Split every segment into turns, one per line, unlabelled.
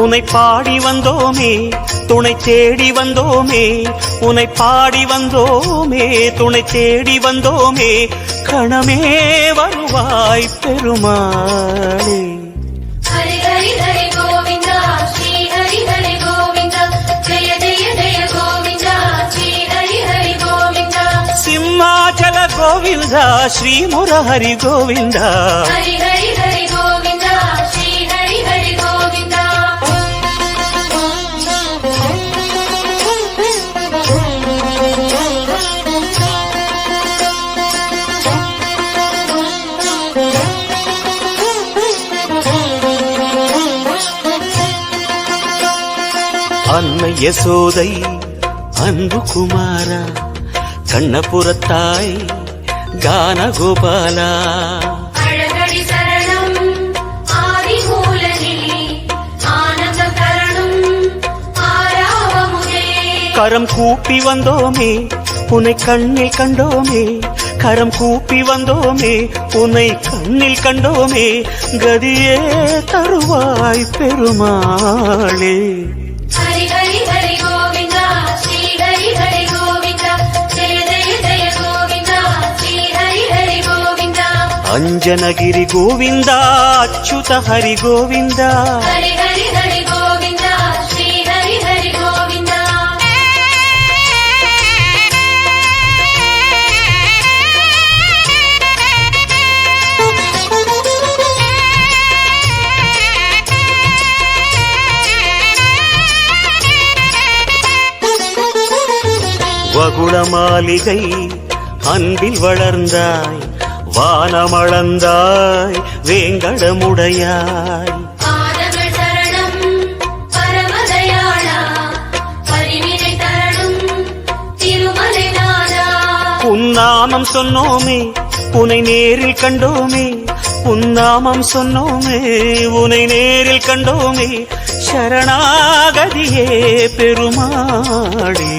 உன்னை பாடி வந்தோமே துணை தேடி வந்தோமே உன்னை பாடி வந்தோமே துணை தேடி வந்தோமே கணமே வருவாய் பெருமாளே.
ஹரி கோவிந்தா ஸ்ரீ
அன்னை யசோதை அன்பு குமாரா கண்ணபுரத்தாய் கான கோபாலா
அழகடி சரணம் ஆதி மூலனே ஆனந்த தரணும் ஆராவமுதே
கரம் கூப்பி வந்தோமே உன்னை கண்ணில் கண்டோமே கரம் கூப்பி வந்தோமே உன்னை கண்ணில் கண்டோமே கதியே தருவாய் பெருமாளே.
ஹரி ஹரி ஹரி கோவிந்தா ஸ்ரீ
வகுள மாளிகை அன்பில் வளர்ந்தாய் வானமளந்தாய் வேங்கடமுடையாய். உன்னாமம் சொன்னோமே உனை நேரில் கண்டோமே உன்னாமம் சொன்னோமே உனை நேரில் கண்டோமே சரணாகதியே பெருமாளே.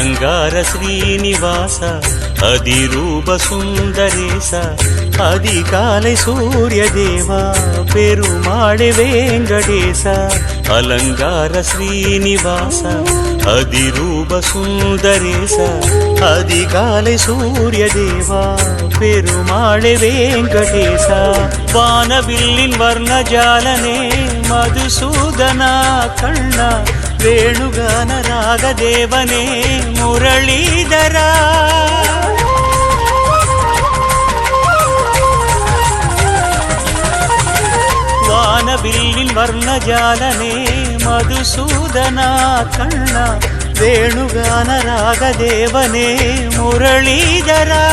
அலங்கார ஸ்ரீனிவாச அதிரூப சுந்தரேச அதிகாலை சூரிய தேவா பெருமாள் வேங்கடேச அலங்கார ஸ்ரீனிவாச அதிரூப சுந்தரேச அதிகாலை சூரிய தேவா பெருமாள் வேங்கடேச. வானவில்லின் வர்ணஜாலனே மதுசூதனா கண்ணா வேணுகான ராகதேவனே முரளீதரா. வானவில்லின் வர்ணஜாலனே மதுசூதனா கண்ணா. வேணுகான ராகதேவனே முரளீதரா.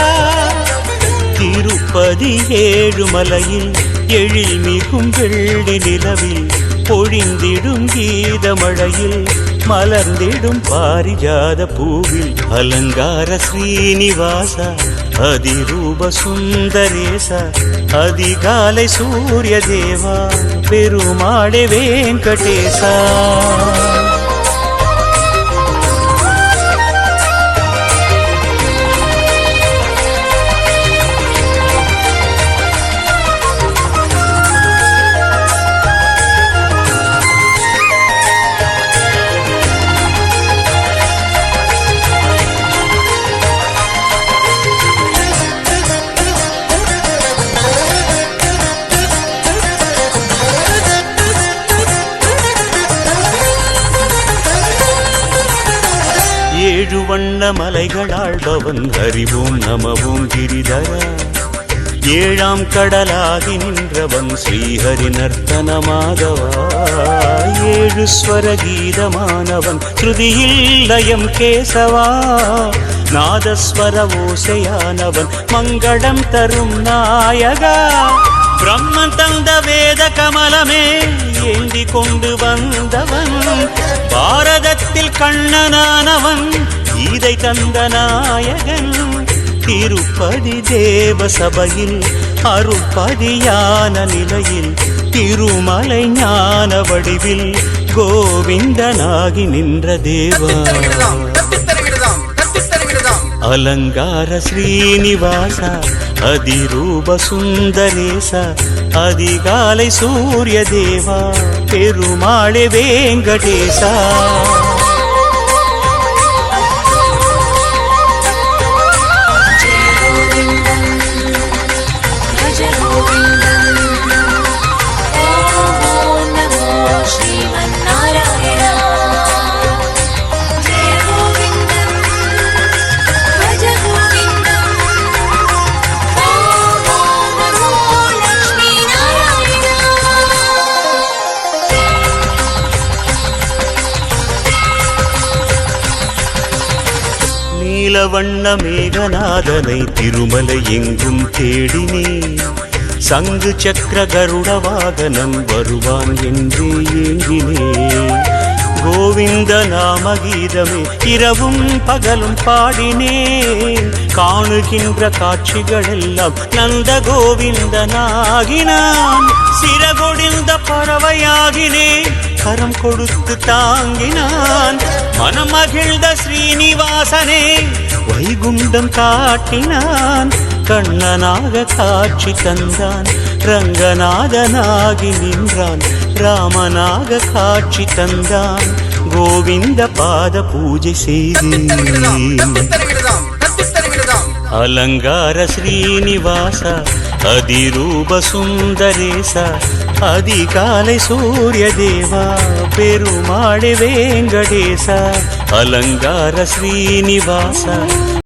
திருப்பதி ஏழுமலையில் எழில் மிகும் வெள்ளி நிலவில் பொழிந்திடும் கீதமழையில் மலர்ந்திடும் பாரிஜாத பூவில் அலங்கார ஸ்ரீனிவாச அதிரூப சுந்தரேச அதிகாலை சூரிய தேவா பெருமாடே வெங்கடேசா. வண்ண மலைகளாழ்பவன் அறிவோம் நமவும் கிரிதரா. ஏழாம் கடலாகி நின்றவன் ஸ்ரீஹரி நர்த்தனமாகவா ஏழு ஸ்வர கீதமானவன் ஸ்ருதியில் லயம் கேசவா. நாதஸ்வர ஓசையானவன் மங்களம் தரும் நாயகா. பிரம்மன் தந்த வேத கமலமே ஏந்தி கொண்டு வந்தவன். பாரதத்தில் கண்ணனானவன் கீதை தந்த நாயகன் திருப்பதி தேவ சபையில் அருப்பதியான நிலையில் திருமலை ஞான வடிவில் கோவிந்தனாகி நின்ற தேவா.
அலங்கார ஸ்ரீனிவாசா அதிரூப சுந்தரேசா அதிகாலை சூரிய தேவா பெருமாளே வேங்கடேசா.
வண்ண மேகநாதனை திருமலை எங்கும் தேடினே. சங்கு சக்கர கருட வாகனம் வருவான் என்று ஏங்கினே. கோவிந்த நாம கீதமே இரவும் பகலும் பாடினே. காணுகின்ற காட்சிகளெல்லாம் நந்த கோவிந்தனாகினான் சிறகொடிந்த பறவையாகினேன். கரம் கொடுத்து தாங்கினான். மனமகிழ்ந்த ஸ்ரீனிவாசனே வைகுண்டம் காட்டினான். கண்ணனாக காட்சி தந்தான். ரங்கநாதனாகி நின்றான். ராமனாக காட்சி தந்தான். கோவிந்த பாத பூஜை செய்தேன். అలంగార శ్రీనివాస అది అధిరూప సుందరేశ అధికాలై సూర్యదేవా పెరుమాడి వెంకటేశ అలంగార శ్రీనివాస